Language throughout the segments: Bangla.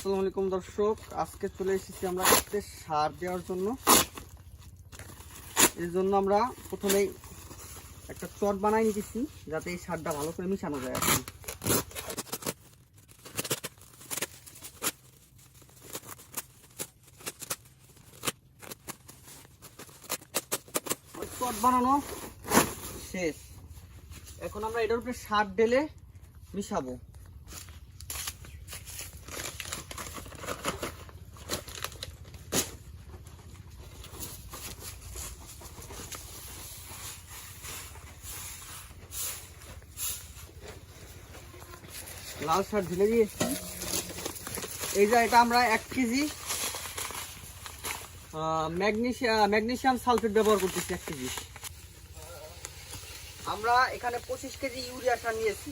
আসসালামু আলাইকুম দর্শক। আজকে চলে এসেছি আমরা ক্ষেতে সার দেওয়ার জন্য। এর জন্য আমরা প্রথমেই একটা চট বানাই নিতেছি, যাতে এই সারটা ভালো করে মিশানো যায় আর চট বানানো শেষ। এখন আমরা এটার উপরে সার ঢেলে মিশাবো। লাল শাক ঢেলে দিয়েছি এই যে এটা আমরা এক কেজি ম্যাগনেশিয়াম ম্যাগনেশিয়াম সালফেট ব্যবহার করতেছি এক কেজি। আমরা এখানে পঁচিশ কেজি ইউরিয়া সার নিয়েছি।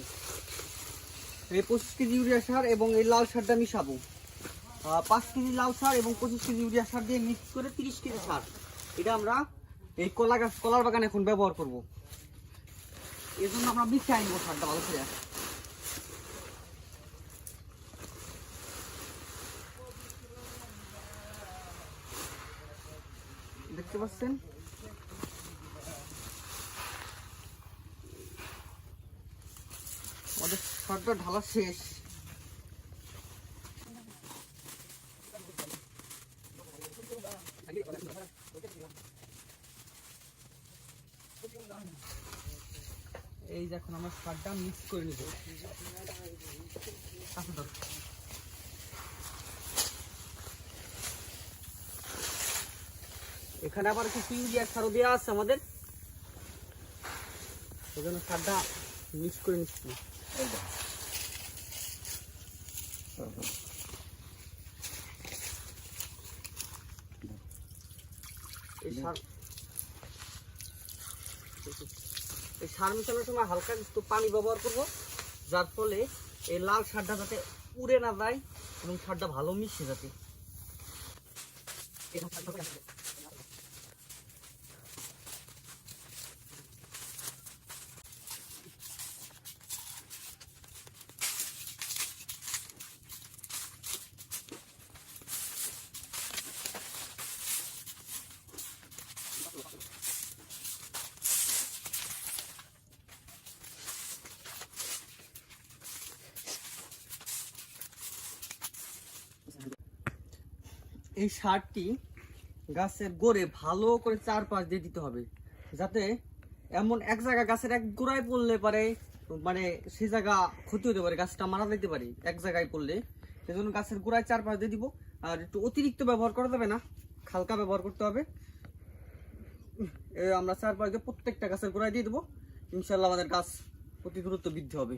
এই পঁচিশ কেজি ইউরিয়া সার এবং এই লাল সারটা মিশাবো। পাঁচ কেজি লাল সার এবং পঁচিশ কেজি ইউরিয়া সার দিয়ে মিক্স করে তিরিশ কেজি সার। এটা আমরা এই কলা গাছ, কলার বাগানে এখন ব্যবহার করব। এই জন্য আমরা মিশাই নেব সারটা ভালো করে। দেখতে পাচ্ছেন? আমাদের সারটা ঢালা শেষ। এই যে এখন আমরা সারটা মিক্স করে নিব। এখানে আবার কিছু ইউরিয়া সারও দেওয়া আছে আমাদের। ওই জন্য সারটা মিক্স করে নিচ্ছি। এই সার এই সার মিশানোর সময় হালকা একটু পানি ব্যবহার করব, যার ফলে এই লাল সারটা যাতে উড়ে না যায় এবং সারটা ভালো মিশে যাতে। এই সারটি গাছের গোড়ে ভালো করে চারপাশ দিয়ে দিতে হবে, যাতে এমন এক জায়গা গাছের এক গোড়ায় পড়লে পারে মানে সে জায়গা ক্ষতি হতে পারে, গাছটা মারা যেতে পারে এক জায়গায় পড়লে। সেজন্য গাছের গোড়ায় চারপাশ দিয়ে দিব। আর একটু অতিরিক্ত ব্যবহার করা যাবে না হালকা ব্যবহার করতে হবে। আমরা চারপাশ দিয়ে প্রত্যেকটা গাছের গোড়ায় দিয়ে দেবো। ইনশাল্লাহ আমাদের গাছ অতি দ্রুত বৃদ্ধি হবে।